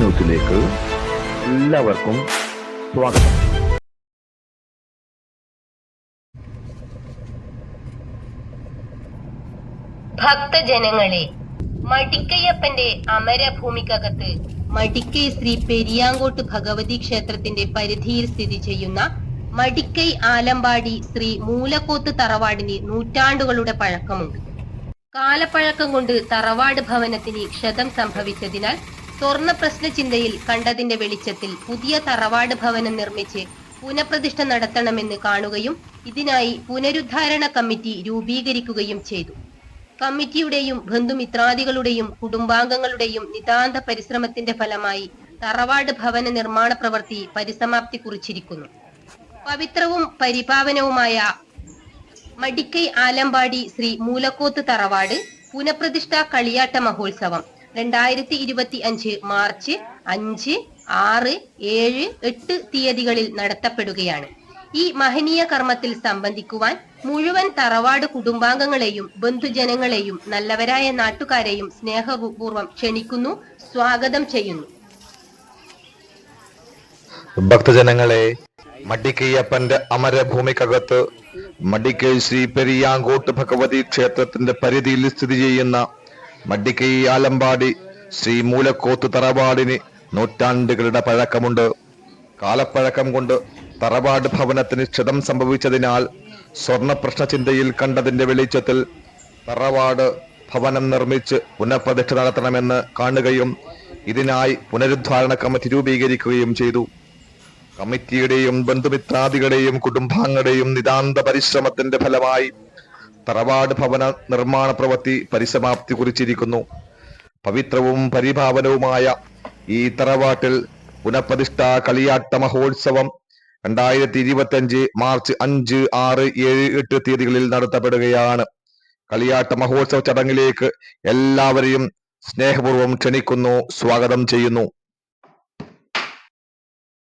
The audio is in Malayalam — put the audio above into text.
ന്യൂസിലേക്ക് എല്ലാവർക്കും സ്വാഗതം. ഭക്തജനങ്ങളെ മടിക്കയ്യപ്പന്റെ അമരഭൂമിക്കകത്ത്. മടിക്കൈ ശ്രീ പെരിയാങ്കോട്ട് ഭഗവതി ക്ഷേത്രത്തിന്റെ പരിധിയിൽ സ്ഥിതി ചെയ്യുന്ന മടിക്കൈ ആലമ്പാടി ശ്രീ മൂലക്കോത്ത് തറവാടിന് നൂറ്റാണ്ടുകളുടെ പഴക്കമുണ്ട്. കാലപ്പഴക്കം കൊണ്ട് തറവാട് ഭവനത്തിന് ക്ഷതം സംഭവിച്ചതിനാൽ സ്വർണ പ്രശ്ന ചിന്തയിൽ കണ്ടതിന്റെ വെളിച്ചത്തിൽ പുതിയ തറവാട് ഭവനം നിർമ്മിച്ച് പുനഃപ്രതിഷ്ഠ നടത്തണമെന്ന് കാണുകയും ഇതിനായി പുനരുദ്ധാരണ കമ്മിറ്റി രൂപീകരിക്കുകയും ചെയ്തു. കമ്മിറ്റിയുടെയും ബന്ധുമിത്രാദികളുടെയും കുടുംബാംഗങ്ങളുടെയും നിതാന്ത പരിശ്രമത്തിന്റെ ഫലമായി തറവാട് ഭവന നിർമ്മാണ പ്രവൃത്തി പരിസമാപ്തി കുറിച്ചിരിക്കുന്നു പവിത്രവും പരിപാവനവുമായ മടിക്കൈ ആലമ്പാടി ശ്രീ മൂലക്കോത്ത് തറവാട് പുനഃപ്രതിഷ്ഠ കളിയാട്ട മഹോത്സവം രണ്ടായിരത്തി ഇരുപത്തി അഞ്ച് മാർച്ച് അഞ്ച് ആറ് ഏഴ് എട്ട് തീയതികളിൽ നടത്തപ്പെടുകയാണ്. ഈ മഹനീയ കർമ്മത്തിൽ സംബന്ധിക്കുവാൻ മുഴുവൻ തറവാട് കുടുംബാംഗങ്ങളെയും ബന്ധുജനങ്ങളെയും നല്ലവരായ നാട്ടുകാരെയും സ്നേഹപൂർവം ക്ഷണിക്കുന്നു സ്വാഗതം ചെയ്യുന്നു. ഭക്തജനങ്ങളെ മടിക്കയ്യപ്പന്റെ അമരഭൂമിക്കകത്ത് മടിക്കൈ ശ്രീ പെരിയാങ്കോട്ട് ഭഗവതി ക്ഷേത്രത്തിന്റെ പരിധിയിൽ സ്ഥിതി ചെയ്യുന്ന മടിക്കൈ ആലമ്പാടി ശ്രീ മൂലക്കോത്ത് തറവാടിന് നൂറ്റാണ്ടുകളുടെ പഴക്കമുണ്ട്. കാലപ്പഴക്കം കൊണ്ട് തറവാട് ഭവനത്തിന് ക്ഷതം സംഭവിച്ചതിനാൽ സ്വർണ പ്രശ്ന ചിന്തയിൽ കണ്ടതിന്റെ വെളിച്ചത്തിൽ തറവാട് ഭവനം നിർമ്മിച്ച് പുനഃപ്രതിഷ്ഠ നടത്തണമെന്ന് കാണുകയും ഇതിനായി പുനരുദ്ധാരണ കമ്മിറ്റി രൂപീകരിക്കുകയും ചെയ്തു. കമ്മിറ്റിയുടെയും ബന്ധുമിത്രാദികളുടെയും കുടുംബാംഗങ്ങളുടെയും നിതാന്ത പരിശ്രമത്തിന്റെ ഫലമായി തറവാട് ഭവന നിർമ്മാണ പ്രവൃത്തി പരിസമാപ്തി കുറിച്ചിരിക്കുന്നു പവിത്രവും പരിഭാവനവുമായ ഈ തറവാട്ടിൽ പുനഃപ്രതിഷ്ഠ കളിയാട്ട മഹോത്സവം രണ്ടായിരത്തി ഇരുപത്തി അഞ്ച് മാർച്ച് അഞ്ച് ആറ് ഏഴ് എട്ട് തീയതികളിൽ നടത്തപ്പെടുകയാണ്. കളിയാട്ട മഹോത്സവ ചടങ്ങിലേക്ക് എല്ലാവരെയും സ്നേഹപൂർവം ക്ഷണിക്കുന്നു സ്വാഗതം ചെയ്യുന്നു.